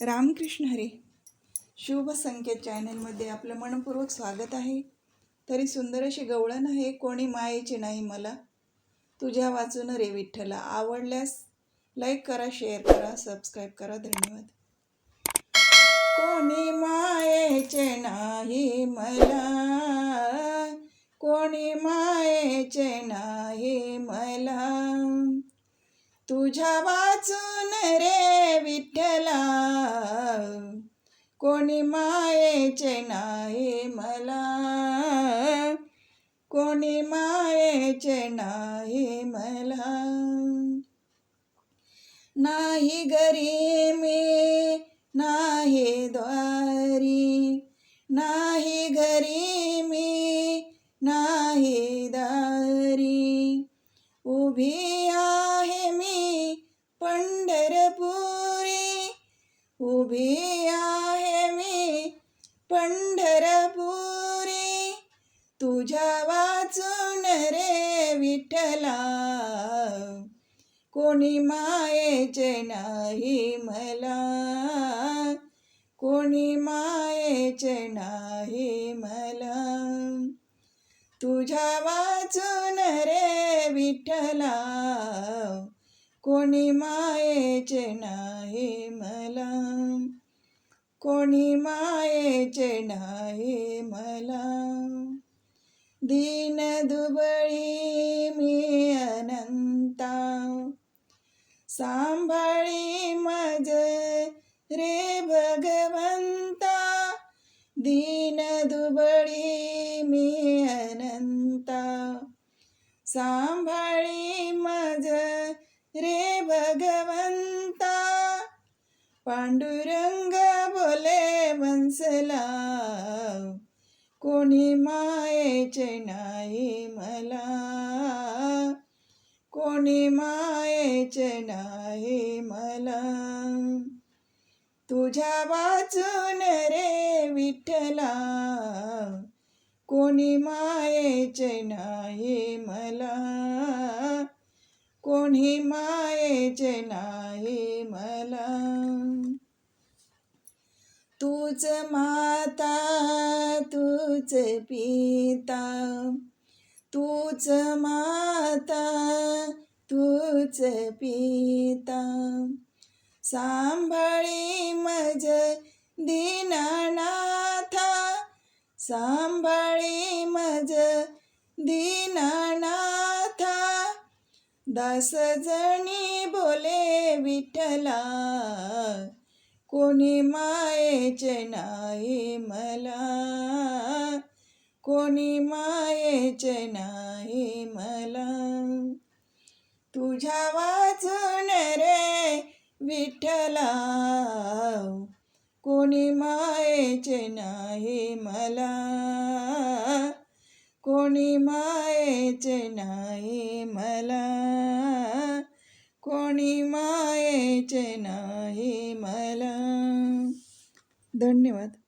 रामकृष्ण हरी. शुभ संकेत चॅनलमध्ये आपलं मनपूर्वक स्वागत आहे. तरी सुंदर अशी गवळण आहे कोणी मायेचे नाही मला. तुझ्या वाचून रे विठ्ठला आवडल्यास लाईक करा शेअर करा सबस्क्राईब करा. धन्यवाद. कोणी मायेचे नाही मला. कोणी मायेचे नाही मला. तुझ्या वाचून रे विठ्ठला कोणी मायेचे नाही मला. कोणी मायेचे नाही मला. नाही घरी मी नाही द्वारी. नाही घरी मी नाही दारी. उभी उभी आहे मी पंढरपुरी. तुझ्या वाचून रे विठ्ठला. कोणी मायेचे नाही मला. कोणी मायेचे नाही मला. तुझ्या वाचून रे विठ्ठला. कोणी मायेचे नाही मला. कोणी मायेचे नाही मला? दीन दुबळी मी अनंता. सांभाळी मज रे भगवंता. दीन दुबळी मी अनंता. सांभाळी मज रे भगवंता. पांडुरंग बोले वंसला कोणी मायेचे नाही मला. कोणी मायेचे नाही मला. तुझ्या वाचून रे विठ्ठला कोणी मायेचे नाही मला. कोणी मायेचे नाही मला. तूच माता तूच पिता तूच माता तूच पिता. सांभाळी मज दीनानाथा सांभाळी मज दीनानाथा. दस जणी बोले विठ्ठला कोणी मायेचे नाही मला. कोणी मायेचे नाही मला. तुझ्या वाचून रे विठ्ठला. कोणी मायेचे नाही मला. कोणी मायेचे नाही मला. कोणी मायेचे नाही धन्यवाद.